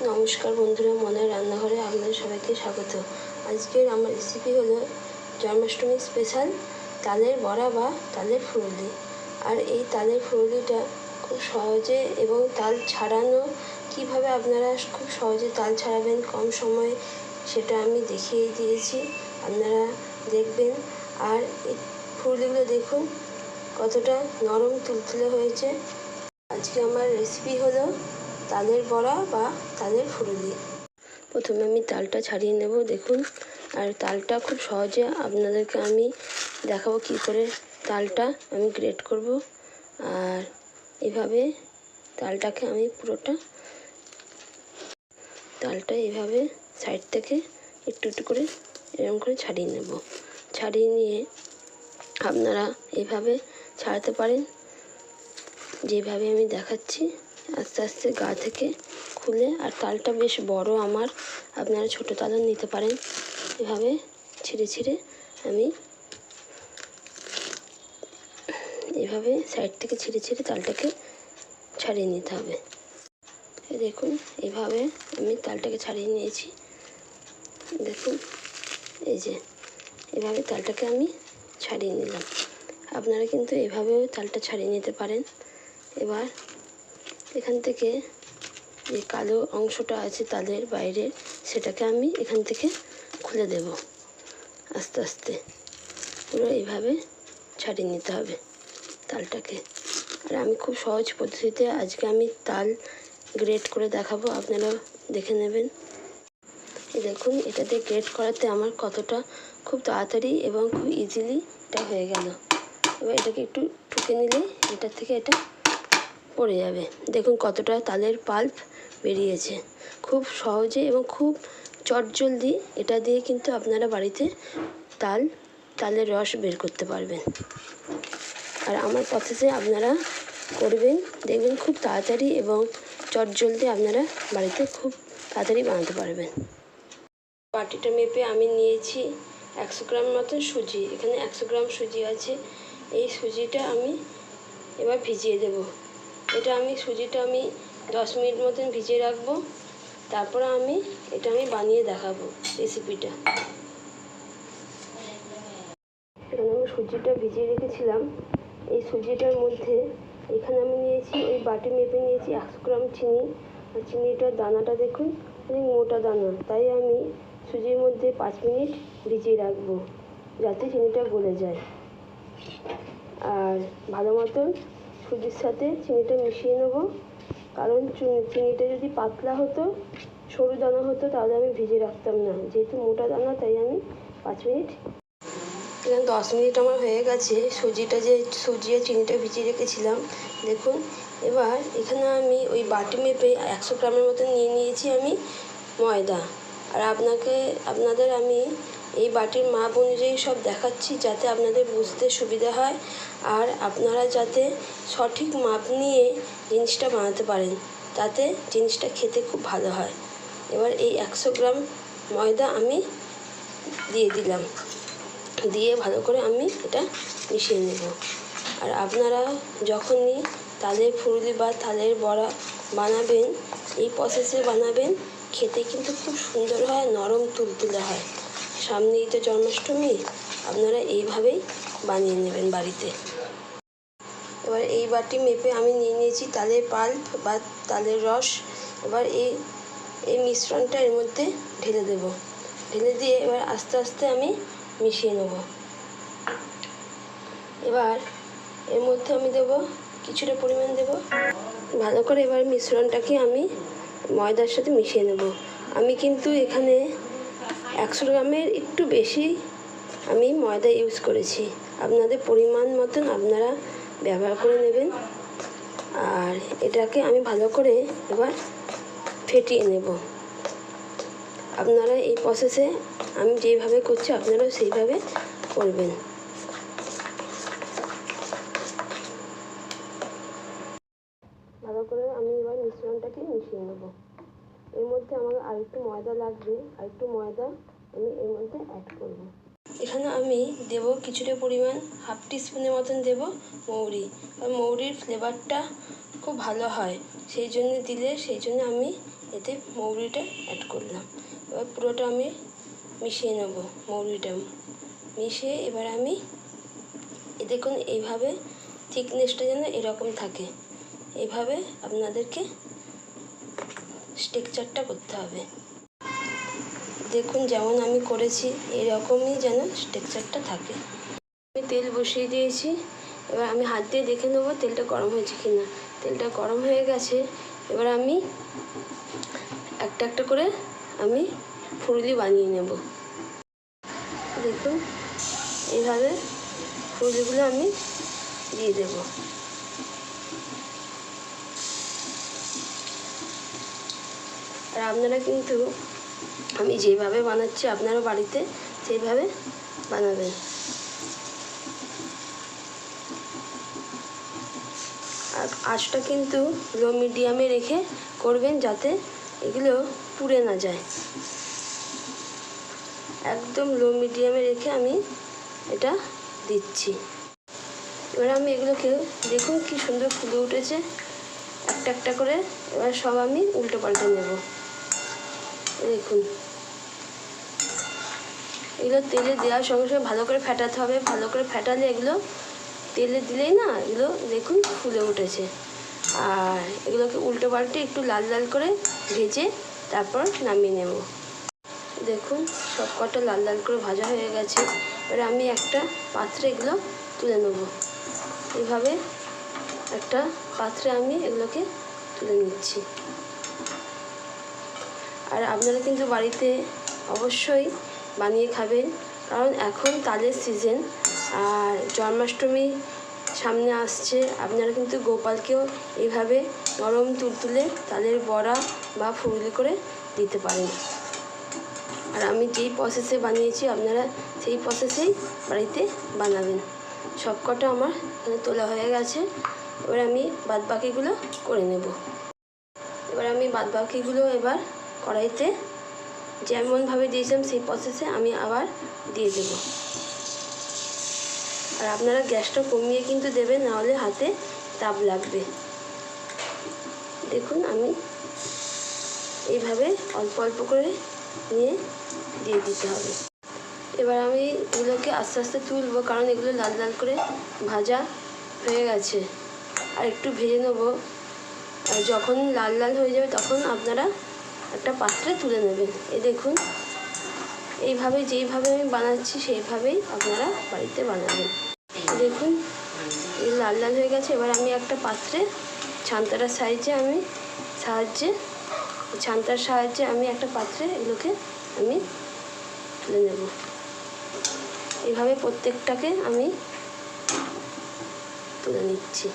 নমস্কার বন্ধুরা, মনের রান্নাঘরে আপনাদের সবাইকে স্বাগত। আজকের আমার রেসিপি হলো জন্মাষ্টমী স্পেশাল তালের বড়া বা তালের ফুরুলি। আর এই তালের ফুরুলিটা খুব সহজে এবং তাল ছাড়ানো, কীভাবে আপনারা খুব সহজে তাল ছাড়াবেন কম সময়ে, সেটা আমি দেখিয়ে দিয়েছি, আপনারা দেখবেন। আর এই ফুরুলিগুলো দেখুন, কতটা নরম তুলতুলে হয়েছে। আজকে আমার রেসিপি হলো তালের বড়া বা তালের ফুরুলি প্রথমে আমি তালটা ছাড়িয়ে নেব, দেখুন। আর তালটা খুব সহজে আপনাদেরকে আমি দেখাবো কী করে তালটা আমি গ্রেট করব। আর এভাবে তালটাকে আমি পুরোটা তালটা এভাবে সাইড থেকে একটু একটু করে এরকম করে ছাড়িয়ে নেব। ছাড়িয়ে নিয়ে আপনারা এভাবে ছাড়াতে পারেন। যেভাবে আমি দেখাচ্ছি আস্তে আস্তে গা থেকে খুলে, আর তালটা বেশ বড় আমার। আপনারা ছোটো তালও নিতে পারেন। এভাবে ছিঁড়ে ছিঁড়ে আমি এভাবে সাইড থেকে ছিঁড়ে ছিঁড়ে তালটাকে ছাড়িয়ে নিতে হবে। দেখুন, এভাবে আমি তালটাকে ছাড়িয়ে নিয়েছি। দেখুন, এই যে, এভাবে তালটাকে আমি ছাড়িয়ে নিলাম। আপনারা কিন্তু এভাবেও তালটা ছাড়িয়ে নিতে পারেন। এবার এখান থেকে যে কালো অংশটা আছে তালের বাইরে, সেটাকে আমি এখান থেকে খুলে দেব। আস্তে আস্তে। পুরো এইভাবে ছাড়িয়ে নিতে হবে তালটাকে। আর আমি খুব সহজ পদ্ধতিতে আজকে আমি তাল গ্রেট করে দেখাবো, আপনারা দেখে নেবেন। দেখুন এটাতে গ্রেট করাতে আমার কতটা খুব তাড়াতাড়ি এবং খুব ইজিলি এটা হয়ে গেল। এবার এটাকে একটু ঠুকে নিলে, এটার থেকে এটা পড়ে যাবে। দেখুন কতটা তালের পাল্প বেরিয়েছে। খুব সহজে এবং খুব চটজলদি এটা দিয়ে কিন্তু আপনারা বাড়িতে তাল, তালের রস বের করতে পারবেন। আর আমার প্রসেসে আপনারা করবেন, দেখবেন খুব তাড়াতাড়ি এবং চটজলদি আপনারা বাড়িতে খুব তাড়াতাড়ি বানাতে পারবেন। বাটিটা মেপে আমি নিয়েছি একশো গ্রাম মতন সুজি। এখানে একশো গ্রাম সুজি আছে। এই সুজিটা আমি এবার ভিজিয়ে দেব। এটা আমি সুজিটা আমি দশ মিনিট মতন ভিজিয়ে রাখব। তারপর আমি এটা আমি বানিয়ে দেখাবো রেসিপিটা এখানে আমি সুজিটা ভিজিয়ে রেখেছিলাম। এই সুজিটার মধ্যে এখানে আমি নিয়েছি ওই বাটি মেপে নিয়েছি একশো গ্রাম চিনি। আর চিনিটার দানাটা দেখুন, অনেক মোটা দানা। তাই আমি সুজির মধ্যে পাঁচ মিনিট ভিজিয়ে রাখব, যাতে চিনিটা গলে যায়। আর ভালো মতন সুজির সাথে চিনিটা মিশিয়ে নেব। কারণ চুন- চিনিটা যদি পাতলা হতো, সরু দানা হতো, তাহলে আমি ভিজে রাখতাম না। যেহেতু মোটা দানা, তাই আমি পাঁচ মিনিট এখানে দশ মিনিট আমার হয়ে গেছে। সুজিটা যে সুজি আর চিনিটা ভিজিয়ে রেখেছিলাম। দেখুন, এবার এখানে আমি ওই বাটি মেপে একশো গ্রামের মতো নিয়ে নিয়েছি আমি ময়দা। আর আপনাকে আপনাদের আমি এই বাটির মাপ অনুযায়ী সব দেখাচ্ছি যাতে আপনাদের বুঝতে সুবিধা হয় আর আপনারা যাতে সঠিক মাপ নিয়ে জিনিসটা বানাতে পারেন, তাতে জিনিসটা খেতে খুব ভালো হয়। এবার এই একশো গ্রাম ময়দা আমি দিয়ে দিলাম। দিয়ে ভালো করে আমি এটা মিশিয়ে নেব। আর আপনারা যখনই তালের ফুরুলি বা তালের বড়া বানাবেন, এই প্রসেসে বানাবেন, খেতে কিন্তু খুব সুন্দর হয়, নরম তুলতুলে হয়। সামনেই তো জন্মাষ্টমী, আপনারা এইভাবেই বানিয়ে নেবেন বাড়িতে। এবার এই বাটি মেপে আমি নিয়ে নিয়েছি তালের পাল্প বা তালের রস। এবার এই এই মিশ্রণটা এর মধ্যে ঢেলে দেব। ঢেলে দিয়ে এবার আস্তে আস্তে আমি মিশিয়ে নেব। এবার এর মধ্যে আমি দেব কিছুটা পরিমাণ দেব। ভালো করে এবার মিশ্রণটাকে আমি ময়দার সাথে মিশিয়ে নেব। আমি কিন্তু এখানে একশো গ্রামের একটু বেশি আমি ময়দা ইউজ করেছি। আপনাদের পরিমাণ মতন আপনারা ব্যবহার করে নেবেন। আর এটাকে আমি ভালো করে এবার ফেটিয়ে নেব। আপনারা এই প্রসেসে আমি যেভাবে করছি আপনারাও সেইভাবে করবেন। ভালো করে আমি এবার মিশ্রণটাকে মিশিয়ে নেব। এর মধ্যে আমার আরেকটু ময়দা লাগবে, আরেকটু ময়দা, আমি এর মধ্যে অ্যাড করব। এখানে আমি দেব কিছুটা পরিমাণ হাফ টিস্পুনের মতন দেব মৌরি। আর মৌরির ফ্লেভারটা খুব ভালো হয়, সেই জন্য দিলে, সেই জন্য আমি এতে মৌরিটা অ্যাড করলাম। এবার পুরোটা আমি মিশিয়ে নেব মৌরিটা। মিশিয়ে এবার আমি, এ দেখুন, এইভাবে থিকনেসটা যেন এরকম থাকে। এইভাবে আপনাদেরকে স্ট্রেকচারটা করতে হবে। দেখুন যেমন আমি করেছি, এরকমই যেন স্ট্রেকচারটা থাকে। আমি তেল বসিয়ে দিয়েছি, এবার আমি হাত দিয়ে দেখে নেব তেলটা গরম হয়েছে কি না তেলটা গরম হয়ে গেছে, এবার আমি একটা একটা করে আমি ফুরুলি বানিয়ে নেব। দেখুন, এইভাবে ফুলগুলো আমি দিয়ে দেব। আর আপনারা কিন্তু আমি যেভাবে বানাচ্ছি আপনারা বাড়িতে সেইভাবে বানাবেন। আর আঁচটা কিন্তু লো মিডিয়ামে রেখে করবেন যাতে এগুলো পুড়ে না যায়। একদম লো মিডিয়ামে রেখে আমি এটা দিচ্ছি। এবার আমি এগুলোকে দেখুন কি সুন্দর ফুলে উঠেছে। একটা একটা করে এবার সব আমি উল্টো পাল্টে নেব। দেখুন। এগুলো তেলে দেওয়ার সঙ্গে সঙ্গে ভালো করে ফেটাতে হবে। ভালো করে ফেটালে এগুলো তেলে দিলেই না এগুলো দেখুন ফুলে উঠেছে। আর এগুলোকে উল্টো পাল্টে একটু লাল লাল করে ভেজে তারপর নামিয়ে নেব। দেখুন সব কটা লাল লাল করে ভাজা হয়ে গেছে। এবার আমি একটা পাত্রে এগুলো তুলে নেব। এইভাবে একটা পাত্রে আমি এগুলোকে তুলে নিচ্ছি। আর আপনারা কিন্তু বাড়িতে অবশ্যই বানিয়ে খাবেন। কারণ এখন তালের সিজন আর জন্মাষ্টমী সামনে আসছে। আপনারা কিন্তু গোপালকেও এইভাবে নরম তুলতুলে তালের বড়া বা ফুললি করে দিতে পারেন। আর আমি যেই প্রসেসে বানিয়েছি, আপনারা সেই প্রসেসেই বাড়িতে বানাবেন। সব কটা আমার তোলা হয়ে গেছে। এবার আমি বাদবাকিগুলো করে নেব। এবার আমি বাদবাকিগুলো এবার কড়াইতে। যেমনভাবে দিয়েছিলাম সেই প্রসেসে আমি আবার দিয়ে দেব। আর আপনারা গ্যাসটা কমিয়ে কিন্তু দেবেন, নাহলে হাতে তাপ লাগবে। দেখুন, আমি এইভাবে অল্প অল্প করে নিয়ে দিয়ে দিতে হবে। এবার আমি এগুলোকে আস্তে আস্তে তুলবো, কারণ এগুলো লাল লাল করে ভাজা হয়ে গেছে। আর একটু ভেজে নেব। আর যখন লাল লাল হয়ে যাবে, তখন আপনারা একটা পাত্রে তুলে নেবেন। এই দেখুন, এইভাবে যেইভাবে আমি বানাচ্ছি, সেইভাবেই আপনারা বাড়িতে বানাবেন। দেখুন লাল লাল হয়ে গেছে। এবার আমি একটা পাত্রে ছান্তাটার সাহায্যে আমি সাহায্যে, ছান্তার সাহায্যে আমি একটা পাত্রে এগুলোকে আমি তুলে নেব। এইভাবে প্রত্যেকটাকে আমি তুলে নিচ্ছি।